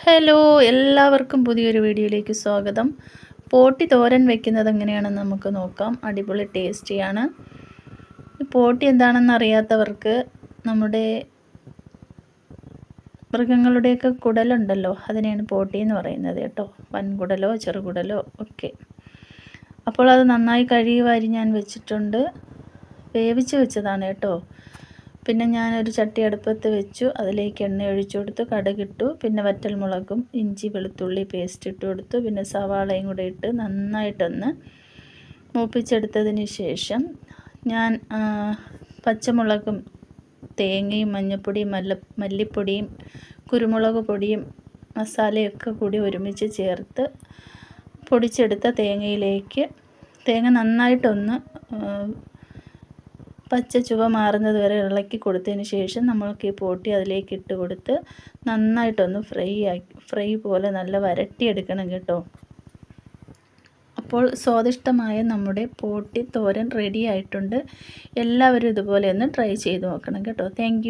Hello എല്ലാവർക്കും പുതിയൊരു വീഡിയോയിലേക്ക് സ്വാഗതം. പോട്ടി തോരൻ വെക്കുന്നത് എങ്ങനെയാണെന്ന് നമുക്ക് നോക്കാം. അടിപൊളി ടേസ്റ്റിയാണ്. പോട്ടി എന്താണെന്ന് അറിയാത്തവർക്ക് നമ്മുടെ മൃഗങ്ങളുടെയൊക്കെ കുടലുണ്ടല്ലോ അതിനെയാണ് പോട്ടി എന്ന് പറയുന്നത് കേട്ടോ. വൻകുടലോ ചെറുകുടലോ ഒക്കെ. അപ്പോൾ അത് നന്നായി കഴുകി വാരി ഞാൻ വെച്ചിട്ടുണ്ട്. വേവിച്ച് വെച്ചതാണ് കേട്ടോ. പിന്നെ ഞാനൊരു ചട്ടി അടുപ്പത്ത് വെച്ചു. അതിലേക്ക് എണ്ണ ഒഴിച്ചു കൊടുത്തു. കടുകിട്ടു പിന്നെ വറ്റൽമുളകും ഇഞ്ചി വെളുത്തുള്ളി പേസ്റ്റ് ഇട്ട് കൊടുത്തു. പിന്നെ സവാളയും കൂടെ ഇട്ട് നന്നായിട്ടൊന്ന് മൂപ്പിച്ചെടുത്തതിന് ശേഷം ഞാൻ പച്ചമുളകും തേങ്ങയും മഞ്ഞൾപ്പൊടിയും മല്ല മല്ലിപ്പൊടിയും കുരുമുളക് പൊടിയും മസാലയൊക്കെ കൂടി ഒരുമിച്ച് ചേർത്ത് പൊടിച്ചെടുത്ത തേങ്ങയിലേക്ക് തേങ്ങ നന്നായിട്ടൊന്ന് പച്ച ചുവ മാറുന്നത് വരെ ഇളക്കി കൊടുത്തതിന് ശേഷം നമ്മൾക്ക് ഈ പോട്ടി അതിലേക്ക് ഇട്ട് കൊടുത്ത് നന്നായിട്ടൊന്ന് ഫ്രൈ ആക്കി ഫ്രൈ പോലെ നല്ല വരട്ടിയെടുക്കണം കേട്ടോ. അപ്പോൾ സ്വാദിഷ്ടമായ നമ്മുടെ പോട്ടി തോരൻ റെഡി ആയിട്ടുണ്ട്. എല്ലാവരും ഇതുപോലെ ഒന്ന് ട്രൈ ചെയ്ത് നോക്കണം കേട്ടോ. താങ്ക്